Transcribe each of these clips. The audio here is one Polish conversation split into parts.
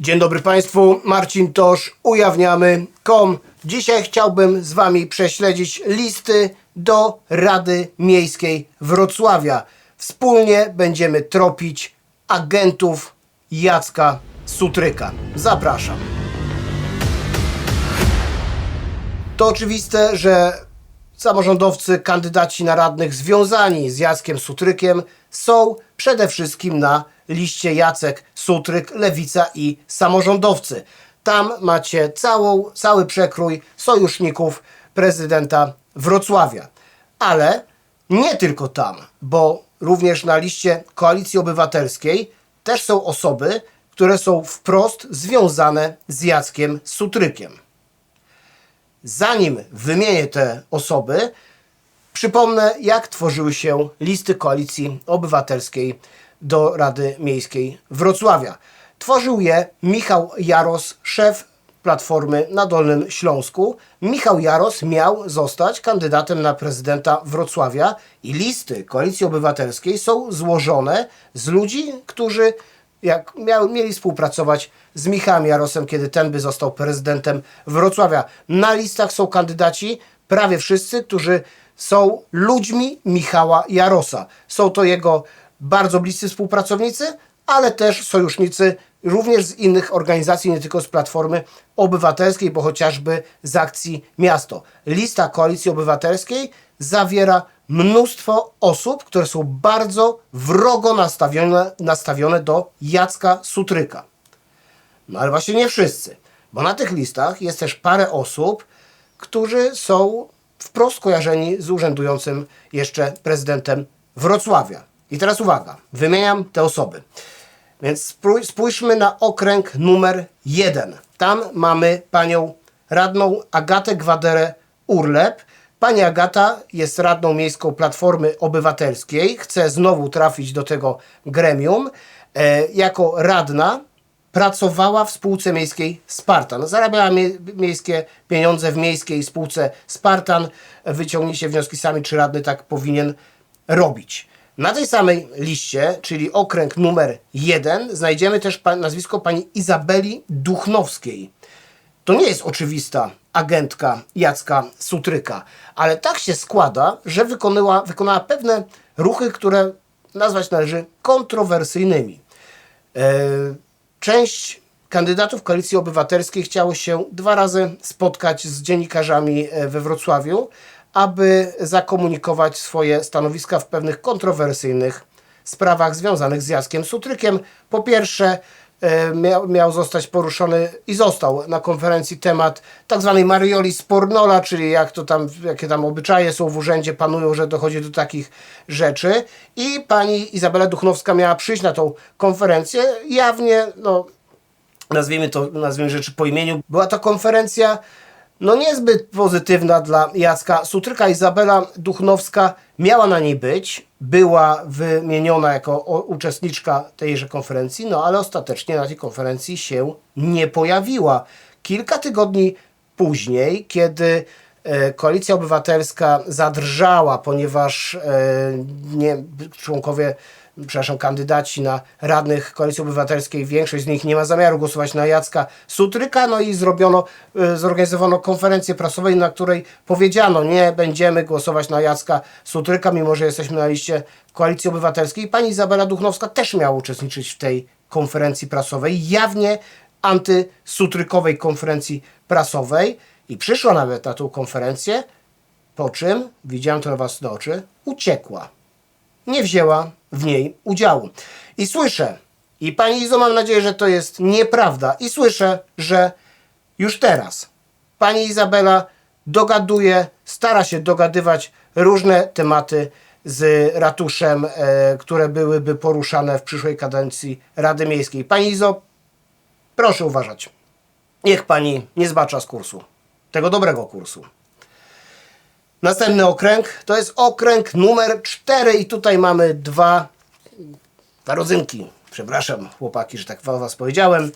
Dzień dobry Państwu, Marcin Tosz, ujawniamy.com. Dzisiaj chciałbym z Wami prześledzić listy do Rady Miejskiej Wrocławia. Wspólnie będziemy tropić agentów Jacka Sutryka. Zapraszam. To oczywiste, że samorządowcy, kandydaci na radnych związani z Jackiem Sutrykiem są przede wszystkim na liście Jacek Sutryk, Lewica i samorządowcy. Tam macie całą, cały przekrój sojuszników prezydenta Wrocławia. Ale nie tylko tam, bo również na liście Koalicji Obywatelskiej też są osoby, które są wprost związane z Jackiem Sutrykiem zanim wymienię te osoby, przypomnę, jak tworzyły się listy koalicji obywatelskiej do Rady Miejskiej Wrocławia. Tworzył je Michał Jaros, szef Platformy na Dolnym Śląsku. Michał Jaros miał zostać kandydatem na prezydenta Wrocławia i listy Koalicji Obywatelskiej są złożone z ludzi, którzy jak miał, mieli współpracować z Michałem Jarosem, kiedy ten by został prezydentem Wrocławia. Na listach są kandydaci, prawie wszyscy, którzy są ludźmi Michała Jarosa. Są to jego bardzo bliscy współpracownicy, ale też sojusznicy również z innych organizacji, nie tylko z Platformy Obywatelskiej, bo chociażby z akcji Miasto. Lista Koalicji Obywatelskiej zawiera mnóstwo osób, które są bardzo wrogo nastawione, nastawione do Jacka Sutryka. No ale właśnie nie wszyscy, bo na tych listach jest też parę osób, którzy są wprost kojarzeni z urzędującym jeszcze prezydentem Wrocławia. I teraz uwaga, wymieniam te osoby. Więc spójrzmy na okręg numer jeden. Tam mamy panią radną Agatę Gwaderę Urlep. Pani Agata jest radną miejską Platformy Obywatelskiej. Chce znowu trafić do tego gremium. E, jako radna pracowała w spółce miejskiej Spartan. Zarabiała mie miejskie pieniądze w miejskiej spółce Spartan. Wyciągnijcie wnioski sami, czy radny tak powinien robić. Na tej samej liście, czyli okręg numer jeden, znajdziemy też pa- nazwisko pani Izabeli Duchnowskiej. To nie jest oczywista agentka Jacka Sutryka, ale tak się składa, że wykonała, wykonała pewne ruchy, które nazwać należy kontrowersyjnymi. E, Część kandydatów Koalicji Obywatelskiej chciało się dwa razy spotkać z dziennikarzami e, we Wrocławiu, aby zakomunikować swoje stanowiska w pewnych kontrowersyjnych sprawach związanych z Jackiem Sutrykiem. Po pierwsze, e, miał, zostać poruszony i został na konferencji temat tak zwanej Marioli Spornola, czyli jak to tam, jakie tam obyczaje są w urzędzie, panują, że dochodzi do takich rzeczy. I pani Izabela Duchnowska miała przyjść na tą konferencję. Jawnie, no, nazwijmy to, nazwijmy rzeczy po imieniu. Była to konferencja no niezbyt pozytywna dla Jacka Sutryka. Izabela Duchnowska miała na niej być, była wymieniona jako uczestniczka tejże konferencji, no ale ostatecznie na tej konferencji się nie pojawiła. Kilka tygodni później, kiedy Koalicja Obywatelska zadrżała, ponieważ e, nie, członkowie przepraszam, kandydaci na radnych Koalicji Obywatelskiej, większość z nich nie ma zamiaru głosować na Jacka Sutryka, no i zrobiono, e, zorganizowano konferencję prasową, na której powiedziano, nie będziemy głosować na Jacka Sutryka, mimo że jesteśmy na liście Koalicji Obywatelskiej. Pani Izabela Duchnowska też miała uczestniczyć w tej konferencji prasowej, jawnie antysutrykowej konferencji prasowej i przyszła nawet na tą konferencję, po czym, widziałem to na was do oczy, uciekła nie wzięła w niej udziału. I słyszę, i pani Izo, mam nadzieję, że to jest nieprawda, i słyszę, że już teraz pani Izabela dogaduje, stara się dogadywać różne tematy z ratuszem, e, które byłyby poruszane w przyszłej kadencji Rady Miejskiej. Pani Izo, proszę uważać. Niech pani nie zbacza z kursu. Tego dobrego kursu. Następny okręg to jest okręg numer 4 i tutaj mamy dwa, dwa rodzynki. Przepraszam chłopaki, że tak was powiedziałem.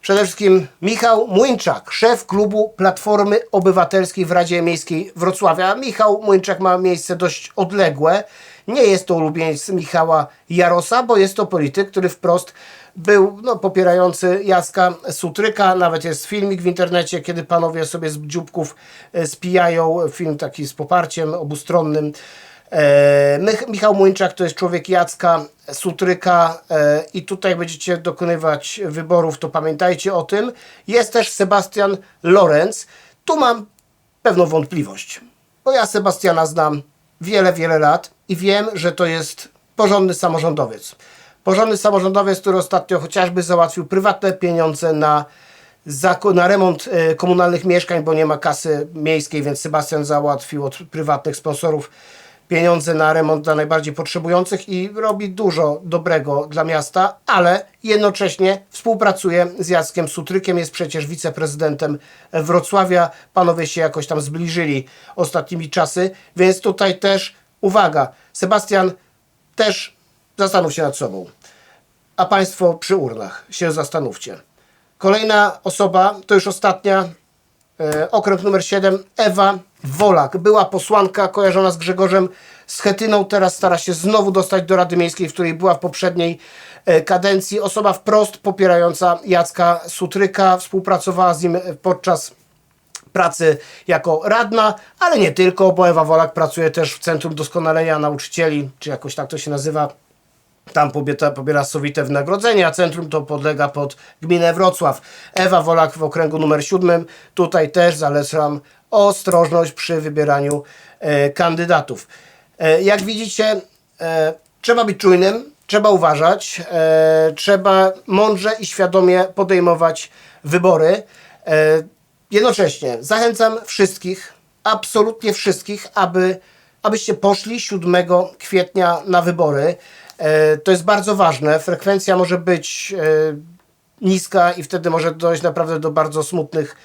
Przede wszystkim Michał Młyńczak, szef klubu Platformy Obywatelskiej w Radzie Miejskiej Wrocławia. Michał Młyńczak ma miejsce dość odległe. Nie jest to ulubieniec Michała Jarosa, bo jest to polityk, który wprost był no, popierający Jacka Sutryka. Nawet jest filmik w internecie, kiedy panowie sobie z dzióbków e, spijają. Film taki z poparciem obustronnym. E, Mich- Michał Młyńczak to jest człowiek Jacka Sutryka e, i tutaj będziecie dokonywać wyborów, to pamiętajcie o tym. Jest też Sebastian Lorenz. Tu mam pewną wątpliwość, bo ja Sebastiana znam wiele, wiele lat i wiem, że to jest porządny samorządowiec. Porządny samorządowiec, który ostatnio chociażby załatwił prywatne pieniądze na, na remont e, komunalnych mieszkań, bo nie ma kasy miejskiej, więc Sebastian załatwił od prywatnych sponsorów pieniądze na remont dla najbardziej potrzebujących i robi dużo dobrego dla miasta, ale jednocześnie współpracuje z Jackiem Sutrykiem, jest przecież wiceprezydentem Wrocławia. Panowie się jakoś tam zbliżyli ostatnimi czasy, więc tutaj też uwaga, Sebastian też zastanów się nad sobą, a Państwo przy urnach się zastanówcie. Kolejna osoba, to już ostatnia, E, okręg numer 7, Ewa Wolak. Była posłanka kojarzona z Grzegorzem Schetyną, teraz stara się znowu dostać do Rady Miejskiej, w której była w poprzedniej e, kadencji. Osoba wprost popierająca Jacka Sutryka, współpracowała z nim podczas pracy jako radna, ale nie tylko, bo Ewa Wolak pracuje też w Centrum Doskonalenia Nauczycieli, czy jakoś tak to się nazywa. Tam pobiera, pobiera sowite wynagrodzenie, a centrum to podlega pod gminę Wrocław. Ewa Wolak w okręgu numer 7. Tutaj też zalecam ostrożność przy wybieraniu e, kandydatów. E, jak widzicie, e, trzeba być czujnym, trzeba uważać, e, trzeba mądrze i świadomie podejmować wybory. E, jednocześnie zachęcam wszystkich, absolutnie wszystkich, aby, abyście poszli 7 kwietnia na wybory. E, To jest bardzo ważne. Frekwencja może być e, niska i wtedy może dojść naprawdę do bardzo smutnych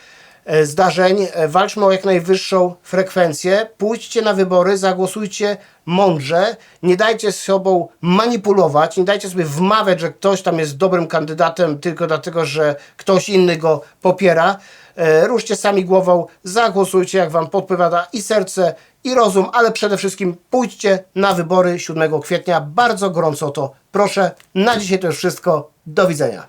e, zdarzeń. Walczmy o jak najwyższą frekwencję. Pójdźcie na wybory, zagłosujcie mądrze. Nie dajcie sobą manipulować, nie dajcie sobie wmawiać, że ktoś tam jest dobrym kandydatem tylko dlatego, że ktoś inny go popiera. Ruszcie sami głową, zagłosujcie jak wam podpowiada i serce, i rozum, ale przede wszystkim pójdźcie na wybory 7 kwietnia. Bardzo gorąco o to proszę. Na dzisiaj to już wszystko. Do widzenia.